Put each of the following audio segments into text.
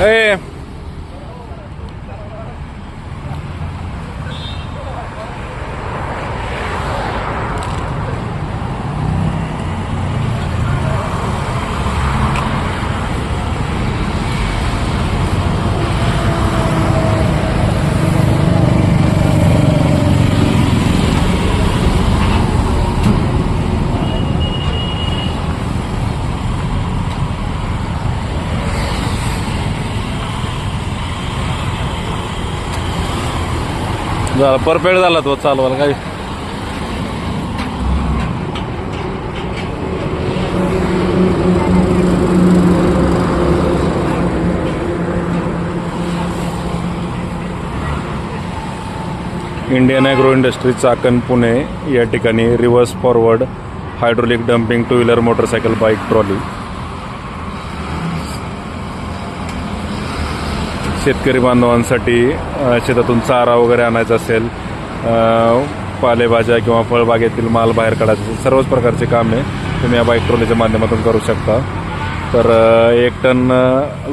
哎. झाला परफेक्ट झाला तो चालवायला काही Indian agro industry Chakan Pune या ठिकाणी reverse forward hydraulic dumping two wheeler motorcycle bike trolley. शेतकरी बांधवांसाठी शेतातून चारा वगैरे आणायचा असेल पालेभाज्या किंवा फळबागेतील माल बाहेर काढायचा असेल सर्वच प्रकारचे कामे तुम्ही या बाईक ट्रॉलीच्या माध्यमातून करू शकता. तर एक टन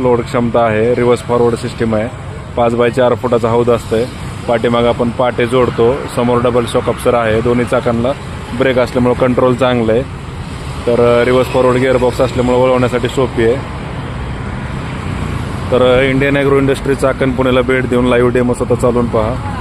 लोड क्षमता आहे रिव्हर्स फॉरवर्ड सिस्टीम आहे. पाच बाय चार फुटाचा हौद असतंय. पाठीमाग आपण पाटे जोडतो. समोर डबल शॉक अप्सर आहे. दोन्ही चाकांना ब्रेक असल्यामुळं कंट्रोल चांगलं आहे तर रिव्हर्स फॉरवर्ड गिअरबॉक्स असल्यामुळं वळवण्यासाठी सोपी आहे. तर इंडियन ॲग्रो इंडस्ट्रीचा चाकण पुण्याला भेट देऊन लाईव्ह डेमो स्वतः चालवून पहा.